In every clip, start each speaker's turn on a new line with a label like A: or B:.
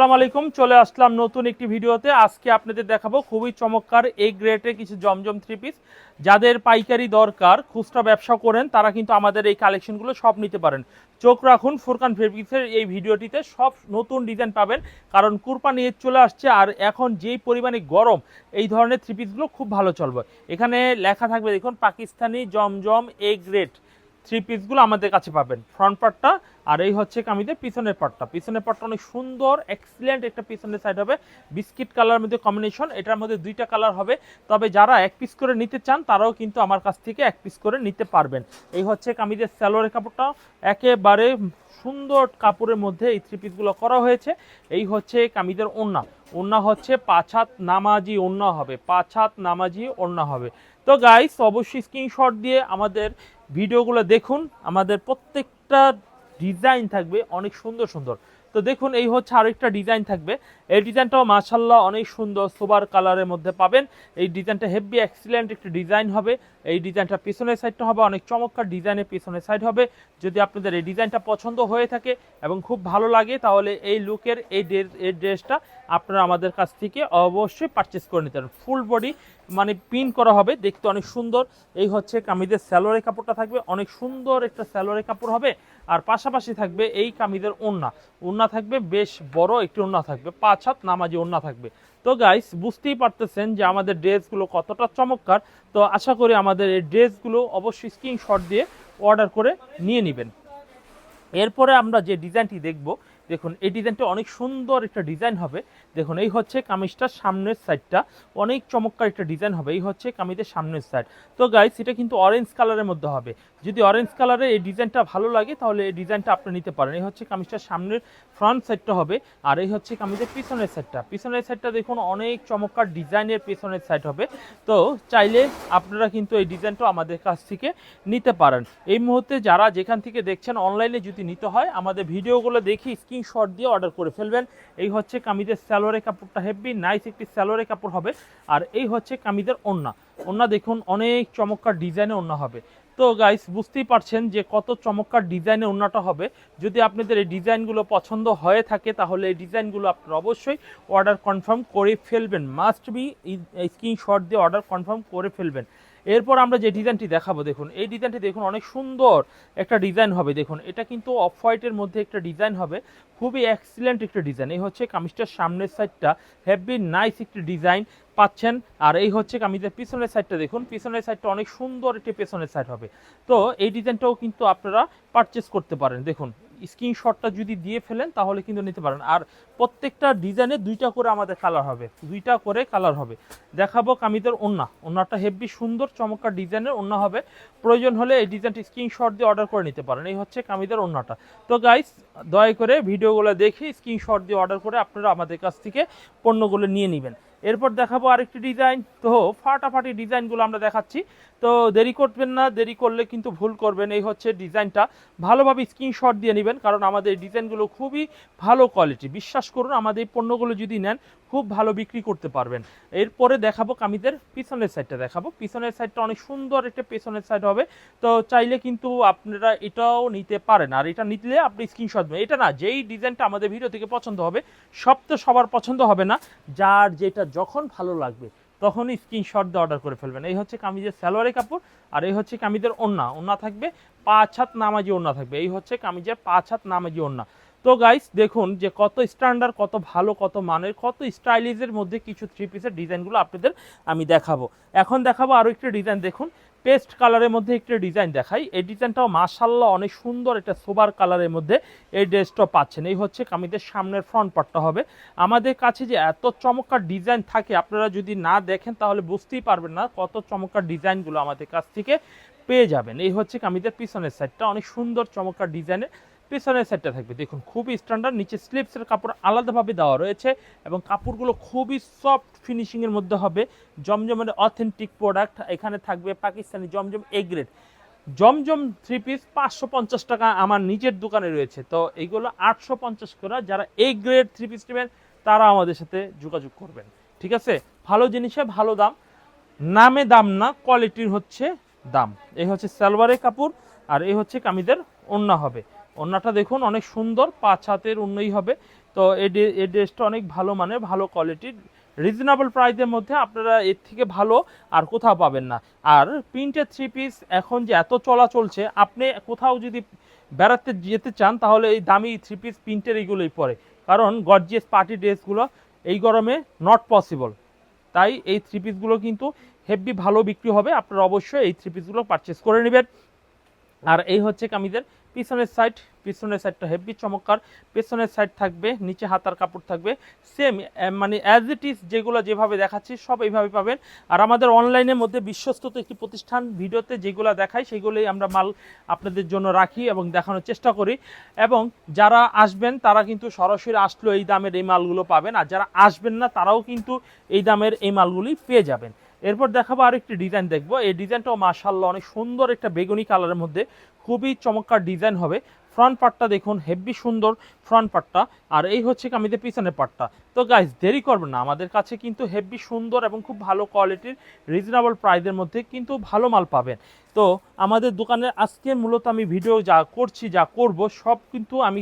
A: আসসালামু আলাইকুম, চলে আসলাম নতুন একটি ভিডিওতে। আজকে আপনাদের দেখাবো খুবই চমৎকার এই গ্রেটের কিছু জমজম থ্রি পিস যাদের পাইকারি দরকার, খুচরা ব্যবসা করেন, তারা কিন্তু আমাদের এই কালেকশনগুলো সব নিতে পারেন। চোখ রাখুন, ফুরকান ফেব্রিক্সের এই ভিডিওটিতে সব নতুন ডিজাইন পাবেন। কারণ কুরবানি ঈদ চলে আসছে, আর এখন যেই পরিমাণে গরম, এই ধরনের থ্রি পিসগুলো খুব ভালো চলবে। এখানে লেখা থাকবে, দেখুন, Pakistani Zamzam A grade three পিসগুলো আমাদের কাছে পাবেন। ফ্রন্ট পার্টটা আর এই হচ্ছে কামিজের পিছনের পার্টটা পিছনের পার্টটা অনেক সুন্দর এক্সিলেন্ট একটা পিছনের সাইড হবে। বিস্কিট কালার মধ্যে কম্বিনেশন এটার মধ্যে দুইটা কালার হবে। তবে যারা এক পিস করে নিতে চান, তারাও কিন্তু আমার কাছ থেকে এক পিস করে নিতে পারবেন। এই হচ্ছে কামিজের স্যালোয়ারের কাপড়টা। একেবারে সুন্দর কাপড়ের মধ্যে এই থ্রি পিসগুলো করা হয়েছে। এই হচ্ছে কামিজের ওন্না ওন্না হচ্ছে পাঁচ হাত নামাজি ওন্না হবে। পাঁচ হাত নামাজি ওন্না হবে। তো গাইস অবশ্যই স্ক্রিনশট দিয়ে আমাদের ভিডিওগুলো দেখুন। আমাদের প্রত্যেকটা ডিজাইন থাকবে অনেক সুন্দর সুন্দর। তো দেখুন, এই হচ্ছে আরেকটা ডিজাইন থাকবে। এই ডিজাইনটাও মাশাল্লাহ অনেক সুন্দর, সোবার কালারের মধ্যে পাবেন। এই ডিজাইনটা হেভি এক্সিলেন্ট একটা ডিজাইন হবে। এই ডিজাইনটা পিছনের সাইডটা হবে, অনেক চমৎকার ডিজাইনের পিছনের সাইড হবে। যদি আপনাদের এই ডিজাইনটা পছন্দ হয়ে থাকে এবং খুব ভালো লাগে, তাহলে এই লুকের এই এই ড্রেসটা আপনারা আমাদের কাছ থেকে অবশ্যই পারচেস করে নিতে পারেন। ফুল বডি মানে পিন করা হবে, দেখতে অনেক সুন্দর। এই হচ্ছে কামিজের স্যালোয়ারের কাপড়টা থাকবে। অনেক সুন্দর একটা স্যালোয়ারের কাপড় হবে। আর পাশাপাশি থাকবে এই কামিদের ওন্না। ওন্না থাকবে বেশ বড়, একটি ওন্না থাকবে, পাঁচ হাত নামাজি ওন্না থাকবে। তো গাইস বুঝতেই পারতেছেন যে আমাদের ড্রেসগুলো কতটা চমৎকার। তো আশা করি আমাদের এই ড্রেসগুলো অবশ্যই স্ক্রিনশট দিয়ে অর্ডার করে নিয়ে নেবেন। এরপরে আমরা যে ডিজাইনটি দেখব দেখুন, এই ডিজাইনটা অনেক সুন্দর একটা ডিজাইন হবে। দেখুন, এই হচ্ছে কামিজটার সামনের সাইডটা অনেক চমৎকার একটা ডিজাইন হবে। এই হচ্ছে কামিজের সামনের সাইড তো গাইস এটা কিন্তু অরেঞ্জ কালারের মধ্যে হবে। যদি অরেঞ্জ কালারের এই ডিজাইনটা ভালো লাগে, তাহলে এই ডিজাইনটা আপনি নিতে পারেন। এই হচ্ছে কামিজটার সামনের ফ্রন্ট সাইডটা হবে আর এই হচ্ছে কামিজের পিছনের সাইডটা পিছনের সাইডটা দেখুন, অনেক চমৎকার ডিজাইনের পিছনের সাইড হবে। তো চাইলে আপনারা কিন্তু এই ডিজাইনটা আমাদের কাছ থেকে নিতে পারেন। এই মুহূর্তে যারা যেখান থেকে দেখছেন অনলাইনে যদি নিতে হয়, আমাদের ভিডিওগুলো দেখে স্ক্রিনশট দিয়ে অর্ডার করে ফেলবেন। এই হচ্ছে কামিজের স্যালোয়ারের কাপড়টা হেভি নাইস একটি স্যালোয়ারের কাপড় হবে। আর এই হচ্ছে কামিজের ওন্না। ওন্না দেখুন, অনেক চমৎকার ডিজাইনের ওন্না হবে। তো গাইস বুঝতেই পারছেন যে কত চমৎকার ডিজাইনের ওন্নাটা হবে। যদি আপনাদের এই ডিজাইনগুলো পছন্দ হয়ে থাকে, তাহলে এই ডিজাইনগুলো আপনারা অবশ্যই অর্ডার কনফার্ম করে ফেলবেন। মাস্ট বি স্ক্রিনশট দিয়ে অর্ডার কনফার্ম করে ফেলবেন। এরপর আমরা যে ডিজাইনটি দেখাবো, দেখুন, এই ডিজাইনটি দেখুন, অনেক সুন্দর একটা ডিজাইন হবে, দেখুন, এটা কিন্তু অফ হোয়াইটের মধ্যে একটা ডিজাইন হবে, খুবই এক্সিলেন্ট একটা ডিজাইন, এই হচ্ছে কামিজটার সামনের সাইডটা হেভি নাইস একটি ডিজাইন পাচ্ছেন, আর এই হচ্ছে কামিজের পিছনের সাইডটা দেখুন, পিছনের সাইডটা অনেক সুন্দর একটি পেছনের সাইড হবে, তো এই ডিজাইনটাও কিন্তু আপনারা পারচেস করতে পারেন, দেখুন স্ক্রিনশটটা যদি দিয়ে ফেলেন, তাহলে কিন্তু নিতে পারেন। আর প্রত্যেকটা ডিজাইনে দুইটা করে আমাদের কালার হবে। দুইটা করে কালার হবে। দেখাবো কামিদের ওন্না। ওন্নাটা হেভি সুন্দর, চমৎকার ডিজাইনের ওন্না হবে। প্রয়োজন হলে এই ডিজাইনটি স্ক্রিনশট দিয়ে অর্ডার করে নিতে পারেন। এই হচ্ছে কামিদের ওন্নাটা। তো গাইস দয়া করে ভিডিওগুলো দেখে স্ক্রিনশট দিয়ে অর্ডার করে আপনারা আমাদের কাছ থেকে পণ্যগুলো নিয়ে নেবেন। এরপর দেখাবো আরেকটি ডিজাইন তো ফাটাফাটি ডিজাইনগুলো আমরা দেখাচ্ছি। তো দেরি করবেন না, দেরি করলে কিন্তু ভুল করবেন। এই হচ্ছে ডিজাইনটা ভালোভাবে স্ক্রিনশট দিয়ে নেবেন, কারণ আমাদের ডিজাইনগুলো খুবই ভালো কোয়ালিটি বিশ্বাস করুন, আমাদের এই পণ্যগুলো যদি নেন খুব ভালো বিক্রি করতে পারবেন। এরপরে দেখাবো কামিদের পিছনের সাইডটা দেখাবো। পিছনের সাইডটা অনেক সুন্দর একটা পিছনের সাইড হবে। তো চাইলে কিন্তু আপনারা এটাও নিতে পারেন। আর এটা নিলে আপনি স্ক্রিনশট দেবেন এটা না, যেই ডিজাইনটা আমাদের ভিডিও থেকে পছন্দ হবে, সব তো সবার পছন্দ হবে না। যার যেটা যখন ভালো লাগবে, তখনই স্ক্রিনশট দিয়ে অর্ডার করে ফেলবেন। এই হচ্ছে কামিজের স্যালোয়ারের কাপড়, আর এই হচ্ছে কামিজের ওন্না ওন্না থাকবে পাঁচ হাত নামাজি ওন্না থাকবে। এই হচ্ছে কামিজের পাঁচ হাত নামাজি ওন্না তো গাইস দেখুন যে কত স্ট্যান্ডার্ড কত ভালো, কত মানের, কত স্টাইলিশের মধ্যে কিছু থ্রি পিসের ডিজাইনগুলো আপনাদের আমি দেখাবো। এখন দেখাবো আরও একটি ডিজাইন দেখুন। পেস্ট কালারের মধ্যে একটি ডিজাইন দেখাই। এই ডিজাইনটাও মাশাল্লাহ অনেক সুন্দর একটা সোবার কালারের মধ্যে এই ড্রেসটা পাচ্ছেন। এই হচ্ছে কামিজের সামনের ফ্রন্ট পার্টটা হবে। আমাদের কাছে যে এত চমৎকার ডিজাইন থাকে, আপনারা যদি না দেখেন তাহলে বুঝতেই পারবেন না কত চমৎকার ডিজাইনগুলো আমাদের কাছ থেকে পেয়ে যাবেন। এই হচ্ছে কামিজের পিছনের সাইডটা অনেক সুন্দর চমৎকার ডিজাইনের পেছনের সাইডটা থাকবে। দেখুন, খুবই স্ট্যান্ডার্ড নিচে স্লিপসের কাপড় আলাদাভাবে দেওয়া রয়েছে এবং কাপড়গুলো খুবই সফট ফিনিশিংয়ের মধ্যে হবে। জমজমের অথেন্টিক প্রোডাক্ট এখানে থাকবে Pakistani Zamzam A grade Zamzam three piece পাঁচশো পঞ্চাশ টাকা আমার নিজের দোকানে রয়েছে। তো এইগুলো আটশো পঞ্চাশ করে যারা এ গ্রেড থ্রি পিস নেবেন, তারা আমাদের সাথে যোগাযোগ করবেন। ঠিক আছে? ভালো জিনিসে ভালো দাম। নামে দাম না কোয়ালিটির হচ্ছে দাম। এই হচ্ছে সালোয়ারের কাপড় আর এই হচ্ছে কামিদের ওন্না হবে। ওন্নাটা দেখুন, অনেক সুন্দর, পাঁচ হাতের উন্নই হবে। তো এই ড্রেসটা অনেক ভালো মানে ভালো কোয়ালিটির রিজনেবল প্রাইসের মধ্যে আপনারা এর থেকে ভালো আর কোথাও পাবেন না। আর প্রিন্টের থ্রি পিস এখন যে এত চলা চলছে, আপনি কোথাও যদি বেড়াতে যেতে চান, তাহলে এই দামি থ্রি পিস প্রিন্টের এইগুলোই পরে। কারণ গর্জিয়াস পার্টি ড্রেসগুলো এই গরমে নট পসিবল তাই এই থ্রি পিসগুলো কিন্তু হেভি ভালো বিক্রি হবে, আপনারা অবশ্যই এই থ্রি পিসগুলো পারচেস করে নেবেন। আর এই হচ্ছে কামিজের পিছনের সাইড পিছনের সাইডটা হেভি চমৎকার। পেছনের সাইড থাকবে, নিচে হাতার কাপড় থাকবে। সেম মানে অ্যাজ ইট ইজ যেগুলো যেভাবে দেখাচ্ছি, সব এইভাবে পাবেন। আর আমাদের অনলাইনের মধ্যে বিশ্বস্ত একটি প্রতিষ্ঠান, ভিডিওতে যেগুলো দেখাই, সেগুলোই আমরা মাল আপনাদের জন্য রাখি এবং দেখানোর চেষ্টা করি। এবং যারা আসবেন, তারা কিন্তু সরাসরি আসলেও এই দামের এই মালগুলো পাবেন। আর যারা আসবেন না, তারাও কিন্তু এই দামের এই মালগুলি পেয়ে যাবেন। এরপর দেখাবো আরেকটি ডিজাইন দেখব। এই ডিজাইনটাও মাশাল্লাহ অনেক সুন্দর একটা বেগুনি কালারের মধ্যে। খুবই চমৎকার ডিজাইন হবে। ফ্রন্ট পার্টটা দেখুন হেভি সুন্দর ফ্রন্ট পার্টটা আর এই হচ্ছে কামিদের পিছনের পার্টটা তো গাইজ দেরি করবেন না। আমাদের কাছে কিন্তু হেভি সুন্দর এবং খুব ভালো কোয়ালিটির রিজনেবল প্রাইসের মধ্যে কিন্তু ভালো মাল পাবেন। তো আমাদের দোকানে আজকে মূলত আমি ভিডিও যা করছি, যা করব, সব কিন্তু আমি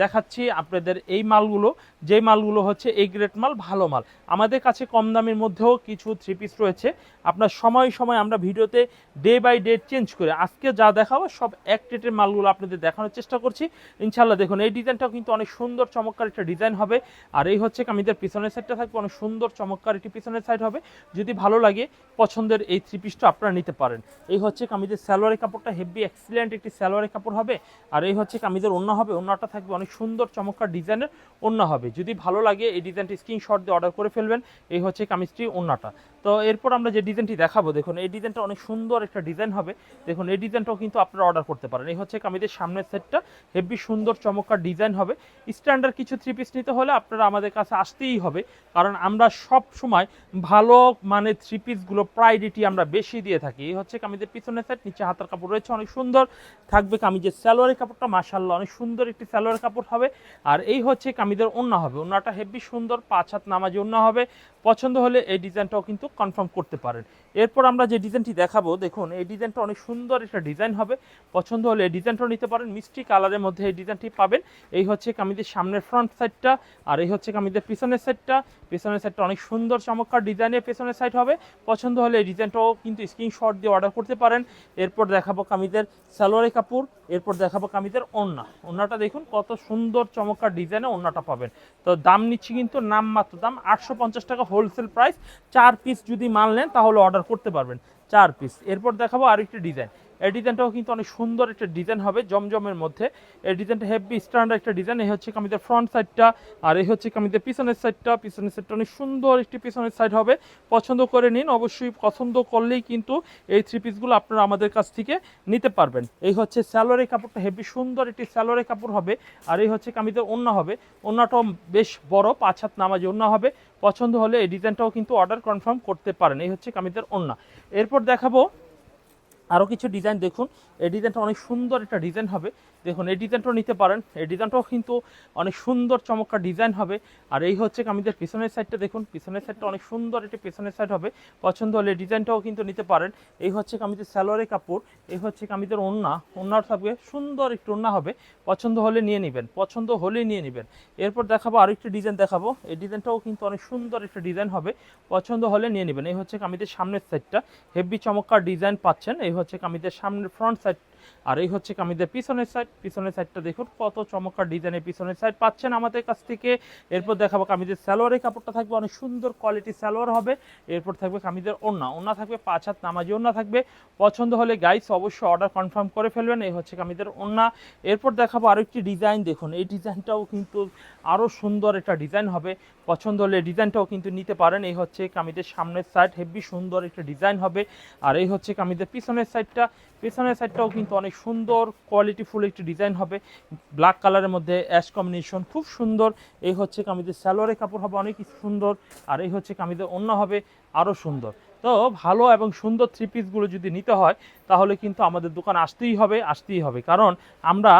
A: দেখাচ্ছি আপনাদের এই মালগুলো। যে মালগুলো হচ্ছে এই গ্রেড মাল, ভালো মাল। আমাদের কাছে কম দামের মধ্যেও কিছু থ্রি পিস রয়েছে। আপনার সময় সময় আমরা ভিডিওতে ডে বাই ডে চেঞ্জ করে আজকে যা দেখাবো, সব এক রেটের মালগুলো আপনাদের দেখানোর চেষ্টা করছি। ইনশাল্লাহ দেখুন, এই ডিজাইনটাও কিন্তু অনেক সুন্দর, চমৎকার একটা ডিজাইন হবে। আর এই হচ্ছে কামিদের পিছনের সাইডটা থাকবে, অনেক সুন্দর, চমৎকার একটি পিছনের সাইড হবে। যদি ভালো লাগে, পছন্দের এই থ্রি পিসটা আপনারা নিতে পারেন। এই হচ্ছে কামিদের স্যালোয়ারের কাপড়টা হেভি এক্সিলেন্ট একটি স্যালোয়ারের কাপড় হবে। আর এই হচ্ছে কামিদের অন্য হবে ওন্নাটা থাকবে, অনেক সুন্দর, চমৎকার ডিজাইনের ওন্না হবে। যদি ভালো লাগে এই ডিজাইনটি স্ক্রিনশট দিয়ে অর্ডার করে ফেলবেন। এই হচ্ছে কামিজটি ওন্নাটা তো এরপর আমরা যে ডিজাইনটি দেখাবো, দেখুন, এই ডিজাইনটা অনেক সুন্দর একটা ডিজাইন হবে। দেখুন, এই ডিজাইনটাও কিন্তু আপনারা অর্ডার করতে পারেন। এই হচ্ছে কামিজের সামনের সেটটা হেভি সুন্দর, চমৎকার ডিজাইন হবে। স্ট্যান্ডার্ড কিছু থ্রি পিস নিতে হলে আপনারা আমাদের কাছে আসতেই হবে। কারণ আমরা সব সময় ভালো মানে থ্রি পিসগুলো প্রায়োরিটি আমরা বেশি দিয়ে থাকি। এই হচ্ছে কামিজের পিছনের সেট নিচে হাতার কাপড় রয়েছে, অনেক সুন্দর। থাকবে কামিজের স্যালোয়ারের কাপড়টা মাসাল্লাহ অনেক সুন্দর একটি স্যালোয়ারের কাপড় হবে। আর এই হচ্ছে কামিদের ওন্না হবে। ওন্নাটা হেভি সুন্দর, পাঁচ হাত নামাজি ওন্না হবে। পছন্দ হলে এই ডিজাইনটাও কিন্তু কনফার্ম করতে পারেন। এরপর আমরা যে ডিজাইনটি দেখাবো, দেখুন, এই ডিজাইনটা অনেক সুন্দর একটা ডিজাইন হবে। পছন্দ হলে এই ডিজাইনটাও নিতে পারেন। মিষ্টি কালারের মধ্যে এই ডিজাইনটি পাবেন। এই হচ্ছে কামিজের সামনের ফ্রন্ট সাইডটা আর এই হচ্ছে কামিজের পিছনের সাইডটা পিছনের সাইডটা অনেক সুন্দর, চমৎকার ডিজাইনের পেছনের সাইড হবে। পছন্দ হলে এই ডিজাইনটাও কিন্তু স্ক্রিনশট দিয়ে অর্ডার করতে পারেন। এরপর দেখাবো কামিজের সালোয়ারি কাপড়, এরপর দেখাবো কামিজের ওন্না ওন্নাটা দেখুন, কত সুন্দর, চমৎকার ডিজাইনে ওন্নাটা পাবেন। তো দাম নিচ্ছি কিন্তু নামমাত্র দাম আটশো পঞ্চাশ টাকা হোলসেল প্রাইস চার পিস যদি মাল নেন, তাহলে অর্ডার করতে পারবেন। চার পিস এরপর দেখাবো আরেকটি ডিজাইন এই ডিজাইনটাও কিন্তু অনেক সুন্দর একটা ডিজাইন হবে, জমজমের মধ্যে। এই ডিজাইনটা হেভি স্ট্যান্ডার্ড একটা ডিজাইন এই হচ্ছে কামিদের ফ্রন্ট সাইডটা আর এই হচ্ছে কামিদের পিছনের সাইডটা পিছনের সাইডটা অনেক সুন্দর একটি পিছনের সাইড হবে। পছন্দ করে নিন, অবশ্যই পছন্দ করলেই কিন্তু এই থ্রি পিসগুলো আপনারা আমাদের কাছ থেকে নিতে পারবেন। এই হচ্ছে স্যালোয়ারের কাপড়টা হেভি সুন্দর একটি স্যালোয়ারের কাপড় হবে, আর এই হচ্ছে কামিদের ওন্না হবে। ওন্নাটাও বেশ বড়, পাঁচ হাত নামাজি ওন্না হবে। পছন্দ হলে এই ডিজাইনটাও কিন্তু অর্ডার কনফার্ম করতে পারেন, এই হচ্ছে কামিদের ওন্না এরপর দেখাবো আরও কিছু ডিজাইন দেখুন। এই ডিজাইনটা অনেক সুন্দর একটা ডিজাইন হবে। দেখুন, এই ডিজাইনটাও নিতে পারেন। এই ডিজাইনটাও কিন্তু অনেক সুন্দর, চমৎকার ডিজাইন হবে। আর এই হচ্ছে কামিজের পিছনের সাইডটা দেখুন, পিছনের সাইডটা অনেক সুন্দর একটি পিছনের সাইড হবে। পছন্দ হলে ডিজাইনটাও কিন্তু নিতে পারেন। এই হচ্ছে কামিজের স্যালোয়ারের কাপড়, এই হচ্ছে কামিজের ওন্না, ওন্নার থাকবে সুন্দর একটু ওন্না হবে। পছন্দ হলে নিয়ে নেবেন, পছন্দ হলেই নিয়ে নেবেন। এরপর দেখাবো আরেকটি ডিজাইন দেখাবো। এই ডিজাইনটাও কিন্তু অনেক সুন্দর একটা ডিজাইন হবে। পছন্দ হলে নিয়ে নেবেন। এই হচ্ছে কামিজের সামনের সাইডটা হেভি চমৎকার ডিজাইন পাচ্ছেন। এই হচ্ছে কামিজের সামনের ফ্রন্ট সাইড আর এই হচ্ছে কামিজের পিছনের সাইড পিছনের সাইডটা দেখুন, কত চমৎকার ডিজাইনের পিছনের সাইড পাচ্ছেন আমাদের কাছ থেকে। এরপর দেখাবো কামিজের স্যালোয়ারের কাপড়টা থাকবে অনেক সুন্দর কোয়ালিটি স্যালোয়ার হবে। এরপর থাকবে কামিজের ওন্না ওন্না থাকবে পাঁচ হাত নামাজি ওন্না থাকবে। পছন্দ হলে গাইস অবশ্যই অর্ডার কনফার্ম করে ফেলবেন, এই হচ্ছে কামিজের ওন্না এরপর দেখাবো আরও আরেকটি ডিজাইন দেখুন, এই ডিজাইনটাও কিন্তু আরও সুন্দর একটা ডিজাইন হবে। পছন্দ হলে ডিজাইনটাও কিন্তু নিতে পারেন, এই হচ্ছে কামিজের সামনের সাইড হেভি সুন্দর একটা ডিজাইন হবে। আর এই হচ্ছে কামিজের পিছনের সাইডটা পিছনের সাইডটাও কিন্তু অনেক সুন্দর কোয়ালিটিফুল একটি ডিজাইন হবে। ব্ল্যাক কালারের মধ্যে অ্যাশ কম্বিনেশন খুব সুন্দর। এই হচ্ছে কামিজের স্যালোয়ারের কাপড় হবে অনেক সুন্দর, আর এই হচ্ছে কামিজের অন্য হবে আরও সুন্দর। তো ভালো এবং সুন্দর থ্রি পিসগুলো যদি নিতে হয়, তাহলে কিন্তু আমাদের দোকান আসতেই হবে আসতেই হবে। কারণ আমরা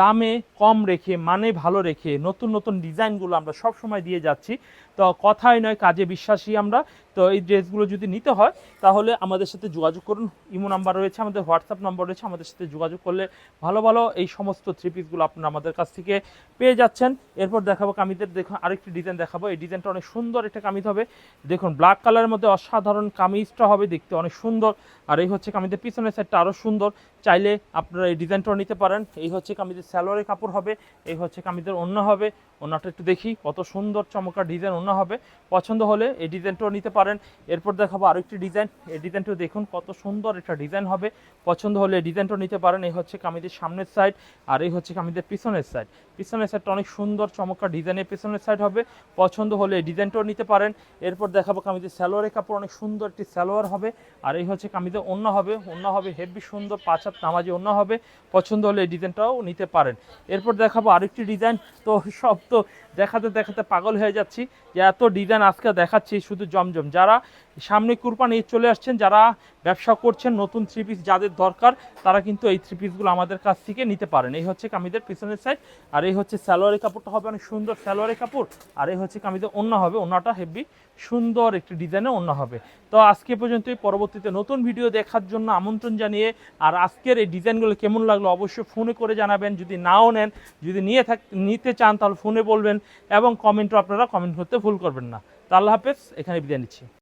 A: দামে কম রেখে মানে ভালো রেখে নতুন নতুন ডিজাইনগুলো আমরা সব সময় দিয়ে যাচ্ছি। তো কথাই নয়, কাজে বিশ্বাসী আমরা। তো এই ড্রেসগুলো যদি নিতে হয়, তাহলে আমাদের সাথে যোগাযোগ করুন। ইমো নাম্বার রয়েছে, আমাদের হোয়াটসঅ্যাপ নাম্বার রয়েছে, আমাদের সাথে যোগাযোগ করলে ভালো ভালো এই সমস্ত থ্রি পিসগুলো আপনারা আমাদের কাছ থেকে পেয়ে যাচ্ছেন। এরপর দেখাবো কামিজের, দেখুন আরেকটি ডিজাইন দেখাবো। এই ডিজাইনটা অনেক সুন্দর একটা কামিজ হবে। দেখুন ব্ল্যাক কালারের মধ্যে অসাধারণ কামিজটা হবে, দেখতে অনেক সুন্দর। আর এই হচ্ছে কামিজের পিছনের সাইডটা আরও সুন্দর। চাইলে আপনারা এই ডিজাইনটাও নিতে পারেন। এই হচ্ছে কামিজের স্যালোয়ারের কাপড় হবে, এই হচ্ছে কামিজের অন্য হবে। অন্যটা একটু দেখি, কত সুন্দর চমৎকার ডিজাইন অন্য হবে। পছন্দ হলে এই ডিজাইনটাও নিতে পারেন। এরপর দেখাবো আরেকটি ডিজাইন এই ডিজাইনটাও দেখুন, কত সুন্দর একটা ডিজাইন হবে। পছন্দ হলে এই ডিজাইনটাও নিতে পারেন। এই হচ্ছে কামিজের সামনের সাইড আর এই হচ্ছে কামিজের পিছনের সাইড পিছনের সাইডটা অনেক সুন্দর চমৎকার ডিজাইনের পিছনের সাইড হবে। পছন্দ হলে এই ডিজাইনটাও নিতে পারেন। এরপর দেখাবো কামিজের স্যালোয়ারের কাপড়, অনেক সুন্দর একটি স্যালোয়ার হবে। আর এই হচ্ছে কামিজের অন্য হবে। অন্য হবে হেভি সুন্দর, পাঁচ হাত নামাজি অন্য হবে, পছন্দ হলে এই ডিজাইনটাও নিতে পারেন। এরপর দেখাবো আরেকটি ডিজাইন। তো সব তো দেখাতে দেখাতে পাগল হয়ে যাচ্ছি যে এত ডিজাইন আজকে দেখাচ্ছি শুধু জমজম। যারা সামনে কুরবানি নিয়ে চলে আসছেন, যারা ব্যবসা করছেন, নতুন থ্রি পিস যাদের দরকার, তারা কিন্তু এই থ্রি পিসগুলো আমাদের কাছ থেকে নিতে পারেন। এই হচ্ছে কামিদের পিছনের সাইড আর এই হচ্ছে স্যালোয়ারি কাপড়টা হবে অনেক সুন্দর স্যালোয়ারের কাপড়, আর এই হচ্ছে কামিদের অন্য হবে, অন্যটা হেভি সুন্দর একটি ডিজাইনে অন্য হবে। তো আজকে পর্যন্তই, পরবর্তীতে নতুন ভিডিও দেখার জন্য আমন্ত্রণ জানিয়ে, আর আজকের এই ডিজাইনগুলো কেমন লাগল অবশ্যই ফোনে করে জানাবেন, যদি নাও নেন, যদি নিয়ে থাক, নিতে চান তাহলে ফোনে বলবেন এবং কমেন্টও আপনারা কমেন্ট করতে ভুল করবেন না। তা আল্লাহ হাফেজ, এখানে বিদায় নিচ্ছি।